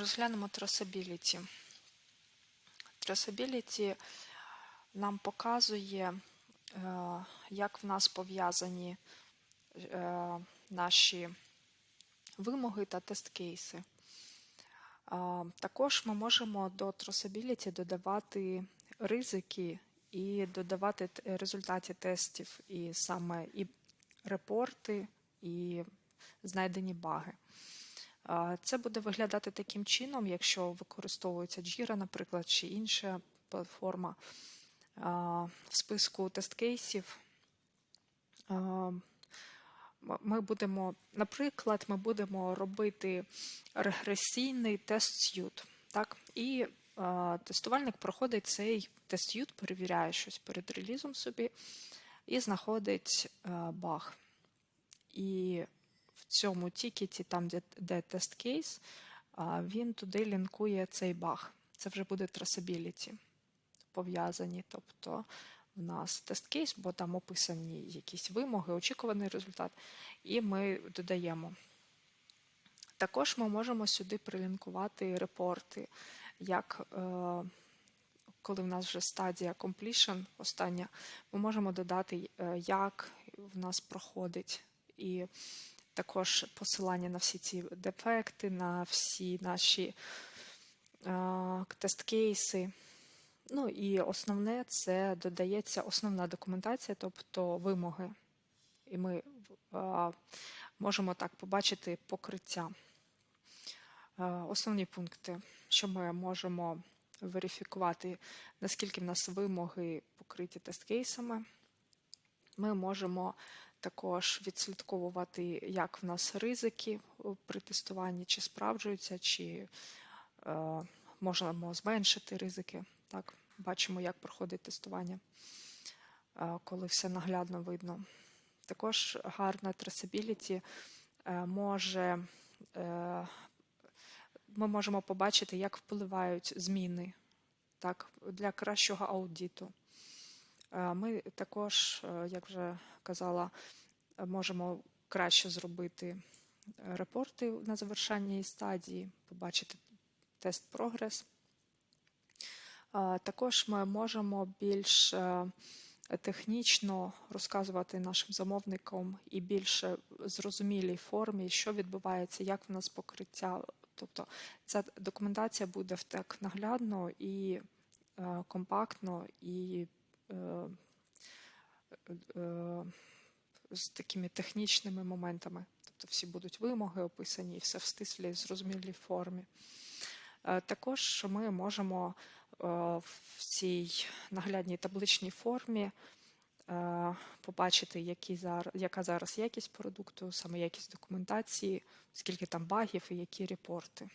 Розглянемо traceability. Traceability нам показує, е, як в нас пов'язані е, наші вимоги та тест-кейси. Е, Також ми можемо до traceability додавати ризики і додавати результати тестів, і саме і репорти, і знайдені баги. Це буде виглядати таким чином, якщо використовується Jira, наприклад, чи інша платформа в списку тест-кейсів. Ми будемо, наприклад, ми будемо робити регресійний тест-сьют. Так? І а, тестувальник проходить цей тест-сьют, перевіряє щось перед релізом собі і знаходить а, баг. І в цьому тікеті, там, де, де тест кейс, він туди лінкує цей баг. Це вже буде traceability пов'язані. Тобто в нас тест кейс, бо там описані якісь вимоги, очікуваний результат, і ми додаємо. Також ми можемо сюди прилінкувати репорти, як е, коли в нас вже стадія completion, остання, ми можемо додати, е, як в нас проходить, і також посилання на всі ці дефекти, на всі наші е, тест-кейси. Ну і основне це додається основна документація, тобто вимоги. І ми е, можемо так побачити покриття. Е, Основні пункти, що ми можемо верифікувати, наскільки в нас вимоги покриті тест-кейсами. Ми можемо також відслідковувати, як в нас ризики при тестуванні, чи справджуються, чи е, можемо зменшити ризики. Так, бачимо, як проходить тестування, е, коли все наглядно видно. Також гарна traceability е, може е, ми можемо побачити, як впливають зміни так, для кращого аудиту. Е, Ми також, е, як вже казала, е, можемо краще зробити репорти на завершальній стадії, побачити тест прогрес. Також ми можемо більш технічно розказувати нашим замовникам і більш зрозумілій формі, що відбувається, як в нас покриття. Тобто ця документація буде так наглядно і компактно і з такими технічними моментами. Тобто всі будуть вимоги описані, і все в стислій, зрозумілій формі. Е, Також ми можемо е, в цій наглядній табличній формі е, побачити, які зараз, яка зараз якість продукту, саме якість документації, скільки там багів і які репорти.